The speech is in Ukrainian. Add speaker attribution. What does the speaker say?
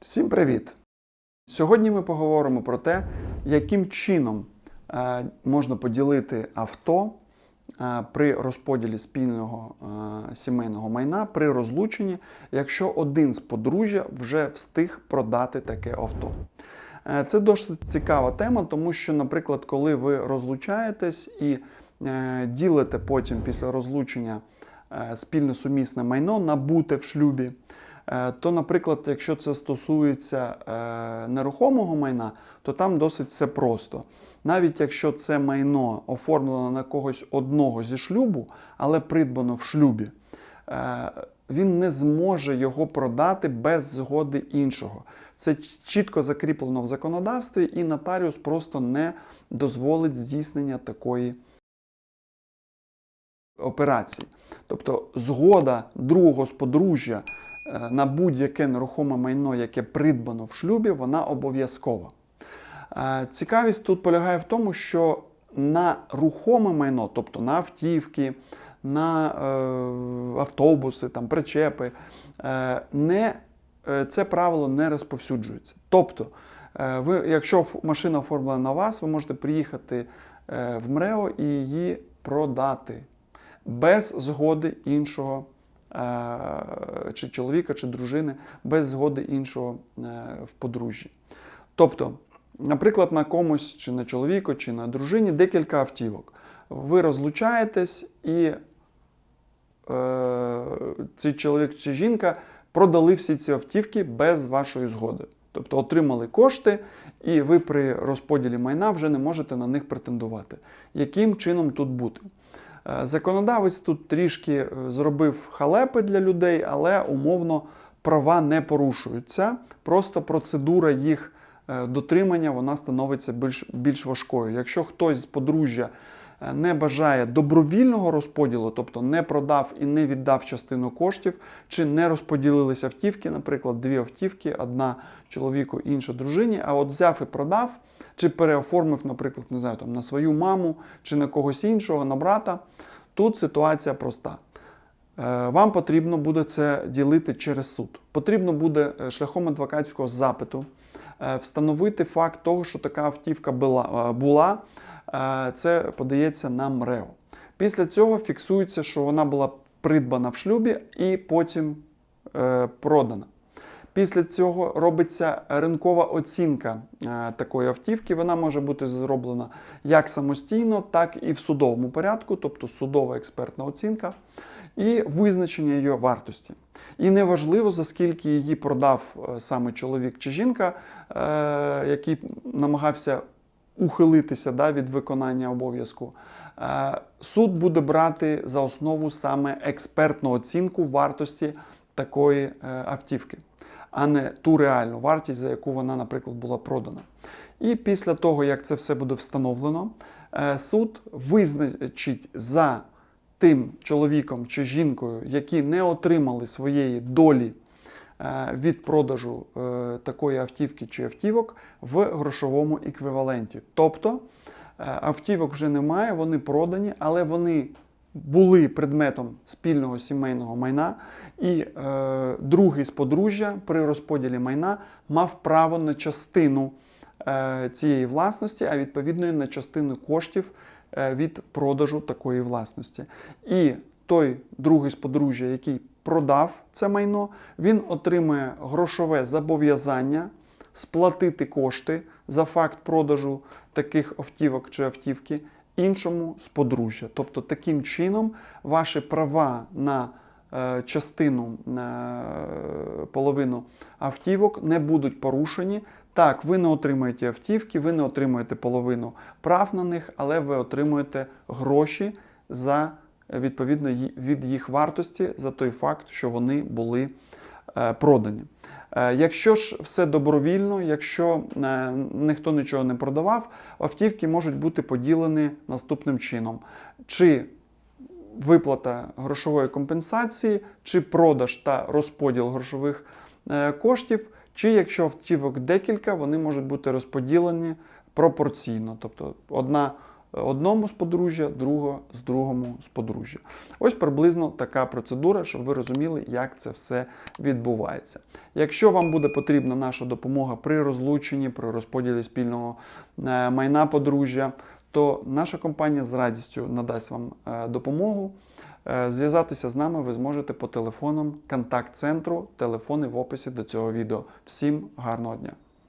Speaker 1: Всім привіт! Сьогодні ми поговоримо про те, яким чином е, можна поділити авто е, при розподілі спільного е, сімейного майна при розлученні, якщо один з подружжя вже встиг продати таке авто. Це досить цікава тема, тому що, наприклад, коли ви розлучаєтесь і ділите потім після розлучення спільне сумісне майно, набуте в шлюбі, то, наприклад, якщо це стосується е, нерухомого майна, то там досить все просто. Навіть якщо це майно оформлено на когось одного зі шлюбу, але придбано в шлюбі, е, він не зможе його продати без згоди іншого. Це чітко закріплено в законодавстві, і нотаріус просто не дозволить здійснення такої операції. Тобто згода другого з подружжя е, на будь-яке нерухоме майно, яке придбано в шлюбі, вона обов'язкова. Е, Цікавість тут полягає в тому, що на рухоме майно, тобто на автівки, на е, автобуси, там, причепи, е, не, е, це правило не розповсюджується. Тобто, е, ви, якщо машина оформлена на вас, ви можете приїхати е, в МРЕО і її продати без згоди іншого е, чи чоловіка, чи дружини, без згоди іншого е, в подружжі. Тобто, наприклад, на комусь, чи на чоловіку, чи на дружині декілька автівок. Ви розлучаєтесь і е, цей чоловік чи жінка продали всі ці автівки без вашої згоди. Тобто отримали кошти, і ви при розподілі майна вже не можете на них претендувати. Яким чином тут бути? Е, Законодавець тут трішки е, зробив халепи для людей, але умовно права не порушуються. Просто процедура їх е, дотримання вона становиться більш, більш важкою. Якщо хтось з подружжя не бажає добровільного розподілу, тобто не продав і не віддав частину коштів, чи не розподілилися автівки, наприклад, дві автівки, одна чоловіку, інша дружині, а от взяв і продав, чи переоформив, наприклад, не знаю, там, на свою маму чи на когось іншого, на брата. Тут ситуація проста. Е, Вам потрібно буде це ділити через суд. Потрібно буде е, шляхом адвокатського запиту е, встановити факт того, що така автівка була. Це подається на МРЕО. Після цього фіксується, що вона була придбана в шлюбі і потім е, продана. Після цього робиться ринкова оцінка е, такої автівки. Вона може бути зроблена як самостійно, так і в судовому порядку, тобто судова експертна оцінка, і визначення її вартості. І неважливо, за скільки її продав е, саме чоловік чи жінка, який намагався ухилитися да, від виконання обов'язку. Е, Суд буде брати за основу саме експертну оцінку вартості такої е, автівки, а не ту реальну вартість, за яку вона, наприклад, була продана. І після того, як це все буде встановлено, е, суд визначить за тим чоловіком чи жінкою, які не отримали своєї долі від продажу е, такої автівки чи автівок в грошовому еквіваленті. Тобто е, автівок вже немає, вони продані, але вони були предметом спільного сімейного майна, і е, другий з подружжя при розподілі майна мав право на частину е, цієї власності, а відповідно і на частину коштів е, від продажу такої власності. І той другий з подружжя, який продав це майно, він отримує грошове зобов'язання сплатити кошти за факт продажу таких автівок чи автівки іншому з подружжя. Тобто таким чином ваші права на е, частину е, половину автівок не будуть порушені. Так, ви не отримаєте автівки, ви не отримуєте половину прав на них, але ви отримуєте гроші за відповідно від їх вартості за той факт, що вони були е, продані. Е, Якщо ж все добровільно, якщо е, ніхто нічого не продавав, автівки можуть бути поділені наступним чином: чи виплата грошової компенсації, чи продаж та розподіл грошових е, коштів, чи якщо автівок декілька, вони можуть бути розподілені пропорційно. Тобто одна одному з подружжя, другого з другому з подружжя. Ось приблизно така процедура, щоб ви розуміли, як це все відбувається. Якщо вам буде потрібна наша допомога при розлученні, при розподілі спільного е, майна подружжя, то наша компанія з радістю надасть вам е, допомогу. Е, Зв'язатися з нами ви зможете по телефонам контакт-центру, телефони в описі до цього відео. Всім гарного дня!